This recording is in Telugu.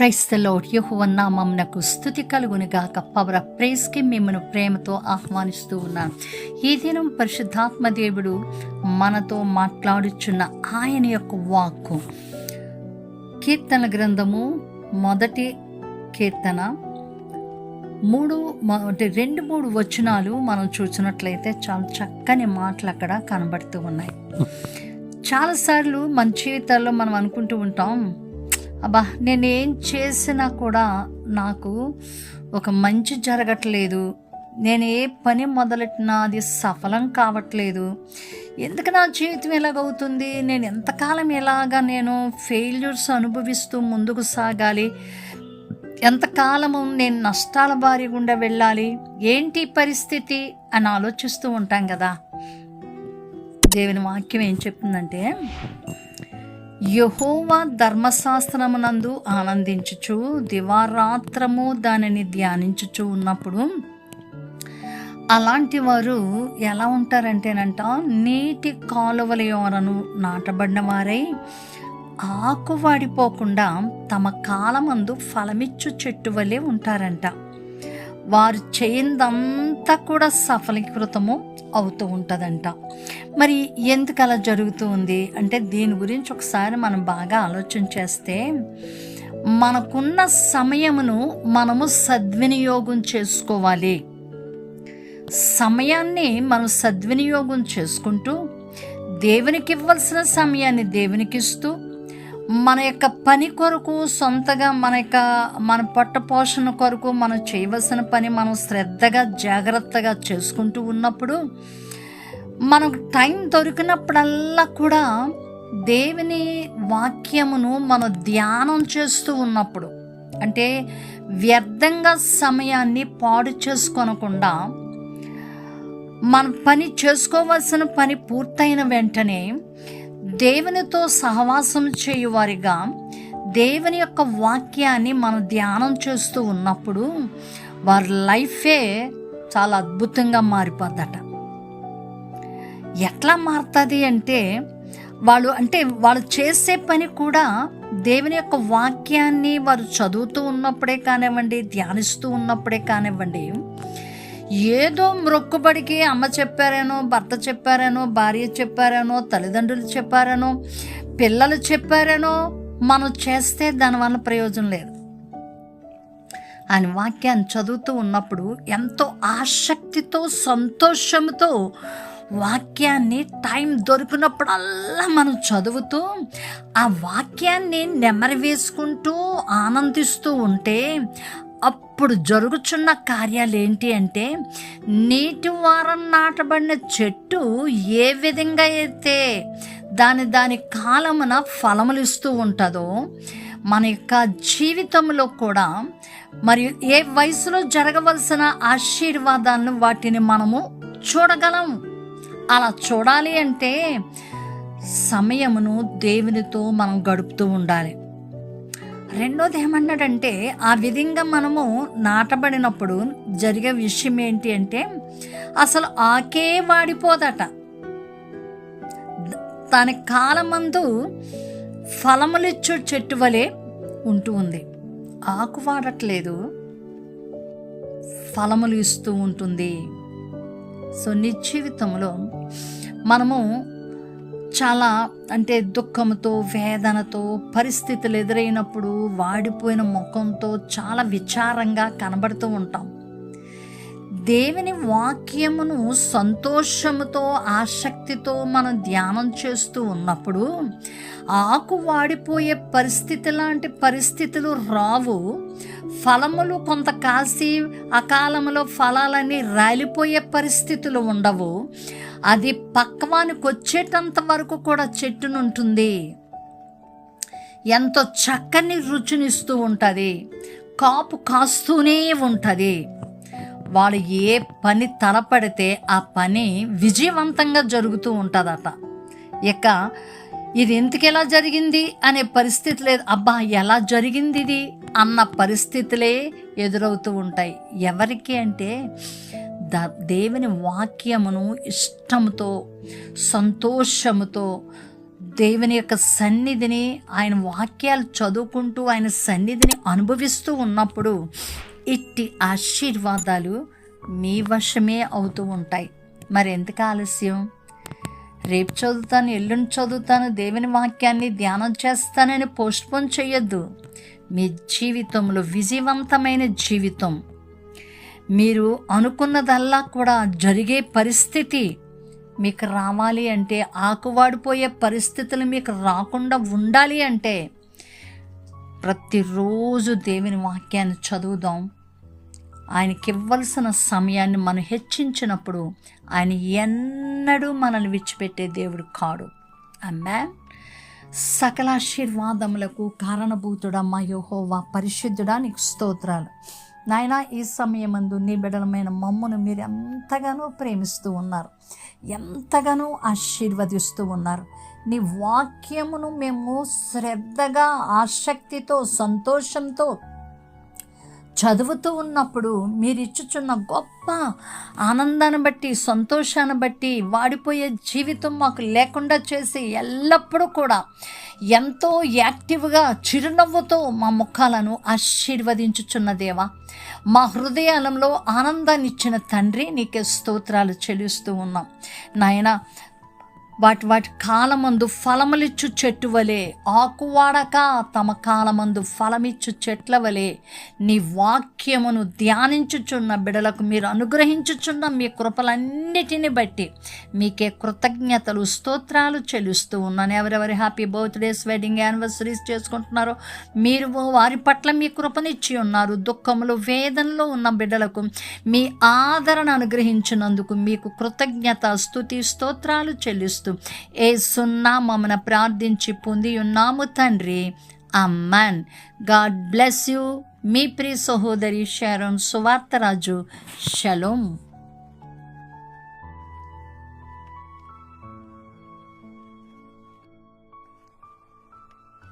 ప్రైస్ ద లోడ్ యహువన్నామమునకు స్థుతి కలుగునిగాక పవర్ ఆఫ్ ప్రైజ్కి మిమ్మల్ని ప్రేమతో ఆహ్వానిస్తూ ఉన్నాను. ఈ దినం పరిశుద్ధాత్మ దేవుడు మనతో మాట్లాడుచున్న ఆయన యొక్క వాక్కు. కీర్తన గ్రంథము మొదటి కీర్తన. మూడు అంటే రెండు మూడు వచనాలు మనం చూసినట్లయితే చాలా చక్కని మాటలు అక్కడ కనబడుతూ ఉన్నాయి. చాలాసార్లు మన జీవితాల్లో మనం అనుకుంటూ ఉంటాం అబ్బా నేనేం చేసినా కూడా నాకు ఒక మంచి జరగట్లేదు. నేను ఏ పని మొదలెట్టినా అది సఫలం కావట్లేదు. ఎందుకు నా జీవితం ఎలాగవుతుంది? నేను ఎంతకాలం ఎలాగా నేను ఫెయిల్యూర్స్ అనుభవిస్తూ ముందుకు సాగాలి? ఎంతకాలము నేను నష్టాల బారి గుండా వెళ్ళాలి? ఏంటి పరిస్థితి అని ఆలోచిస్తూ ఉంటాం కదా. దేవుని వాక్యం ఏం చెప్తుందంటే యహోవా ధర్మశాస్త్రమునందు ఆనందించుచు దివారాత్రము దానిని ధ్యానించుచు ఉన్నప్పుడు అలాంటి వారు ఎలా ఉంటారంటేనంట నీటి కాలువల యోరను నాటబడిన వారై ఆకు వాడిపోకుండా తమ కాలమందు ఫలమిచ్చు చెట్టు వలె ఉంటారంట. వారు చేయిందంతా కూడా సఫలీకృతము అవుతూ ఉంటుందంట. మరి ఎందుకు అలా జరుగుతూ ఉంది? అంటే దీని గురించి ఒకసారి మనం బాగా ఆలోచన చేస్తే మనకున్న సమయమును మనము సద్వినియోగం చేసుకోవాలి. సమయాన్ని మనం సద్వినియోగం చేసుకుంటూ దేవునికి ఇవ్వాల్సిన సమయాన్ని దేవునికి ఇస్తూ మన యొక్క పని కొరకు సొంతగా మన యొక్క మన పొట్ట పోషణ కొరకు మనం చేయవలసిన పని మనం శ్రద్ధగా జాగ్రత్తగా చేసుకుంటూ ఉన్నప్పుడు మనకు టైం దొరికినప్పుడల్లా కూడా దేవుని వాక్యమును మనం ధ్యానం చేస్తూ ఉన్నప్పుడు అంటే వ్యర్థంగా సమయాన్ని పాడు చేసుకొనకుండా మన పని చేసుకోవాల్సిన పని పూర్తయిన వెంటనే దేవునితో సహవాసం చేయువారిగా దేవుని యొక్క వాక్యాన్ని మనం ధ్యానం చేస్తూ ఉన్నప్పుడు వారి లైఫే చాలా అద్భుతంగా మారిపోద్దట. ఎట్లా మారుతుంది అంటే వాళ్ళు అంటే వాళ్ళు చేసే పని కూడా దేవుని యొక్క వాక్యాన్ని వారు చదువుతూ ఉన్నప్పుడే కానివ్వండి ధ్యానిస్తూ ఉన్నప్పుడే కానివ్వండి ఏదో మొక్కుబడికి అమ్మ చెప్పారేనో భర్త చెప్పారేనో భార్య చెప్పారేనో తల్లిదండ్రులు చెప్పారేనో పిల్లలు చెప్పారేనో మనం చేస్తే దానివల్ల ప్రయోజనం లేదు. ఆయన వాక్యాన్ని చదువుతూ ఉన్నప్పుడు ఎంతో ఆసక్తితో సంతోషంతో వాక్యాన్ని టైం దొరికినప్పుడల్లా మనం చదువుతూ ఆ వాక్యాన్ని నెమరి వేసుకుంటూ ఆనందిస్తూ ఉంటే అప్పుడు జరుగుచున్న కార్యాలు ఏంటి అంటే నీటి వారం నాటబడిన చెట్టు ఏ విధంగా అయితే దాని దాని కాలమున ఫలములు ఇస్తూ ఉంటుందో మన యొక్క జీవితంలో కూడా మరియు ఏ వయసులో జరగవలసిన ఆశీర్వాదాలను వాటిని మనము చూడగలం. అలా చూడాలి అంటే సమయమును దేవునితో మనం గడుపుతూ ఉండాలి. రెండోది ఏమన్నాడంటే ఆ విధంగా మనము నాటబడినప్పుడు జరిగే విషయం ఏంటి అంటే అసలు ఆకే వాడిపోదట. దాని కాలమందు ఫలములిచ్చు చెట్టు వలె ఉంటూ ఉంది. ఆకు వాడట్లేదు. ఫలములు ఇస్తూ ఉంటుంది. సో నిజీవితంలో మనము చాలా అంటే దుఃఖంతో వేదనతో పరిస్థితులు ఎదురైనప్పుడు వాడిపోయిన ముఖంతో చాలా విచారంగా కనబడుతూ ఉంటాం. దేవుని వాక్యమును సంతోషముతో ఆసక్తితో మనం ధ్యానం చేస్తూ ఉన్నప్పుడు ఆకు వాడిపోయే పరిస్థితి లాంటి పరిస్థితులు రావు. ఫలములు కొంత కాసి అకాలంలో ఫలాలన్నీ రాలిపోయే పరిస్థితులు ఉండవు. అది పక్వానికి వచ్చేటంత వరకు కూడా చెట్టునుంటుంది. ఎంతో చక్కని రుచినిస్తూ ఉంటుంది. కాపు కాస్తూనే ఉంటుంది. వాళ్ళు ఏ పని తలపడితే ఆ పని విజయవంతంగా జరుగుతూ ఉంటుందట. ఇక ఇది ఎందుకు ఎలా జరిగింది అనే పరిస్థితి లేదు. అబ్బా ఎలా జరిగింది ఇది అన్న పరిస్థితులే ఎదురవుతూ ఉంటాయి. ఎవరికి అంటే ద దేవుని వాక్యమును ఇష్టముతో సంతోషముతో దేవుని యొక్క సన్నిధిని ఆయన వాక్యాలు చదువుకుంటూ ఆయన సన్నిధిని అనుభవిస్తూ ఉన్నప్పుడు ఇట్టి ఆశీర్వాదాలు మీ వశమే అవుతూ ఉంటాయి. మరి ఎందుకు ఆలస్యం? రేపు చదువుతాను ఎల్లుండి చదువుతాను దేవుని వాక్యాన్ని ధ్యానం చేస్తానని పోస్ట్పోన్ చేయొద్దు. మీ జీవితంలో విజయవంతమైన జీవితం మీరు అనుకున్నదల్లా కూడా జరిగే పరిస్థితి మీకు రావాలి అంటే ఆకువాడిపోయే పరిస్థితులు మీకు రాకుండా ఉండాలి అంటే ప్రతిరోజు దేవుని వాక్యాన్ని చదువుదాం. ఆయనకి ఇవ్వాల్సిన సమయాన్ని మనం హెచ్చించినప్పుడు ఆయన ఎన్నడూ మనల్ని విడిచిపెట్టే దేవుడు కాడు. అమ్మా సకలాశీర్వాదములకు కారణభూతుడమ్మ యోహోవా పరిశుద్ధుడా నీకు స్తోత్రాలు. నాయన ఈ సమయమందు నీ బిడలమైన మమ్మను మీరు ఎంతగానో ప్రేమిస్తూ ఉన్నారు. ఎంతగానో ఆశీర్వదిస్తూ ఉన్నారు. నీ వాక్యమును మేము శ్రద్ధగా ఆసక్తితో సంతోషంతో చదువుతూ ఉన్నప్పుడు మీరు ఇచ్చుచున్న గొప్ప ఆనందాన్ని బట్టి సంతోషాన్ని బట్టి వాడిపోయే జీవితం మాకు లేకుండా చేసి ఎల్లప్పుడూ కూడా ఎంతో యాక్టివ్గా చిరునవ్వుతో మా ముఖాలను ఆశీర్వదించుచున్న దేవా మా హృదయాలంలో ఆనందాన్ని ఇచ్చిన తండ్రి నీకే స్తోత్రాలు చెల్లిస్తూ ఉన్నాం. నాయన వాటి వాటి కాలమందు ఫలములిచ్చు చెట్టు వలె ఆకువాడక తమ కాలమందు ఫలమిచ్చు చెట్ల వలె నీ వాక్యమును ధ్యానించుచున్న బిడలకు మీరు అనుగ్రహించుచున్న మీ కృపలన్నిటిని బట్టి మీకే కృతజ్ఞతలు స్తోత్రాలు చెల్లిస్తూ ఉన్నాను. ఎవరెవరి హ్యాపీ బర్త్డేస్ వెడ్డింగ్ యానివర్సరీస్ చేసుకుంటున్నారో మీరు వారి పట్ల మీ కృపనిచ్చి ఉన్నారు. దుఃఖములు వేదనలో ఉన్న బిడ్డలకు మీ ఆదరణ అనుగ్రహించినందుకు మీకు కృతజ్ఞత స్థుతి స్తోత్రాలు చెల్లిస్తూ ఏ సున్నా ప్రార్థించి పొంది ఉన్నాము తండ్రి. Amen God bless you. మీ ప్రియ సహోదరి షారోన్ సువార్తరాజు షలోం.